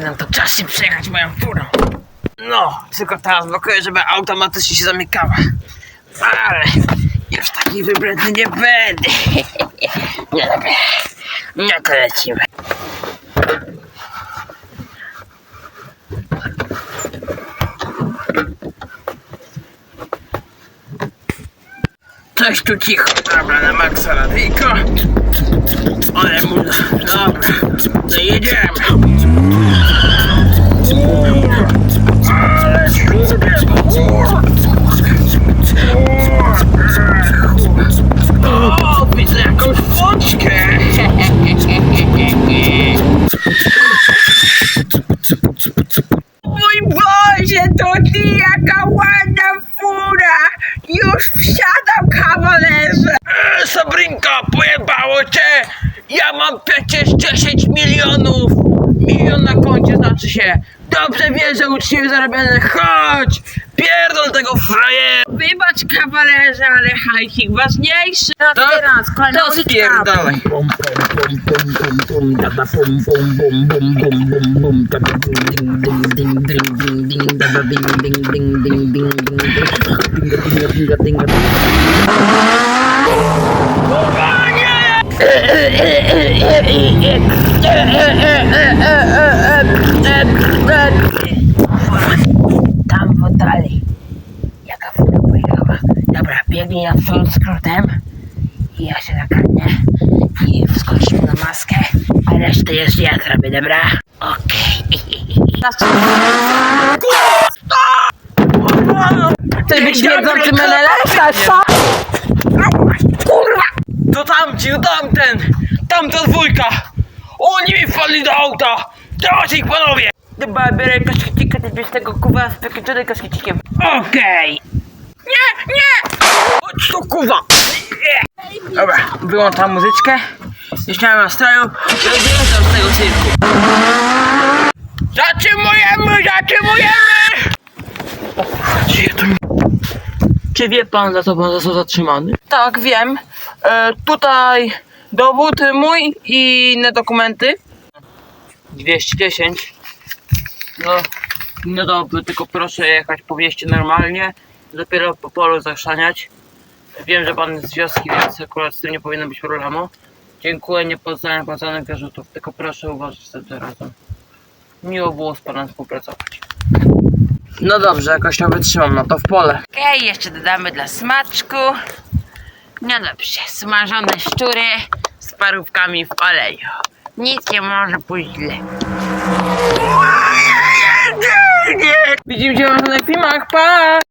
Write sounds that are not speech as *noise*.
no to czas się przejechać moją furą. No, tylko teraz blokuję, żeby automatycznie się zamykała. Ale już taki wybredny nie będę. *laughs* No dobra, no to lecimy. Coś tu cicho, dobra, na maksa radyjko. Ale mu, dobra, to jedziemy. O, widzę jakąś włączkę. Mój Boże, to ty jaka ładna fura! Już wsiadam, kawalerze! E, Sabrinka, pojebało cię! Ja mam przecież 10 milionów! Milion na koncie znaczy się. Dobrze wiesz, że uczciwie zarabiane. Chodź! Pierdol tego frajera! Wybacz kawalerze, ale hiking ważniejszy. To, teraz, to spierdalaj. Bum, bum, bum, bum, bum, daba, bum, bum, bum. Dobra, biegnij na przód skrótem. I ja się nakarmię. I wskoczymy na maskę. A resztę jeszcze ja zrobię, dobra? Okej. Chcesz być śmierdzący menelem? co? Kurwa! To tamci, to tamten! Tamta dwójka! Oni mi wpadli do auta! Dawać ich panowie! Dobra, biorę kaszkiecika, ty bierz tego kuwa z pakietory kaszkiecikiem. Okej! Nie! Nie. Dobra, wyłączam muzyczkę. Już nie mam nastroju. Wyjeżdżam z tego cyrku. Zatrzymujemy, zatrzymujemy! Kurwa. Czy wie pan, za co pan został zatrzymany? Tak, wiem. E, tutaj dowód mój i inne dokumenty. 210. No, no dobrze, tylko proszę jechać po mieście normalnie. Dopiero po polu zaszaniać. Wiem, że pan jest z wioski, więc akurat z tym nie powinno być problemu. Dziękuję, nie pozdrawiam płaconych wyrzutów, tylko proszę uważać za tym razem. Miło było z panem współpracować. No dobrze, jakoś to wytrzymam, no to w pole. Okej, jeszcze dodamy dla smaczku. No dobrze, smażone szczury z parówkami w oleju. Nic nie może pójść źle. Widzimy się w następnych filmach, pa!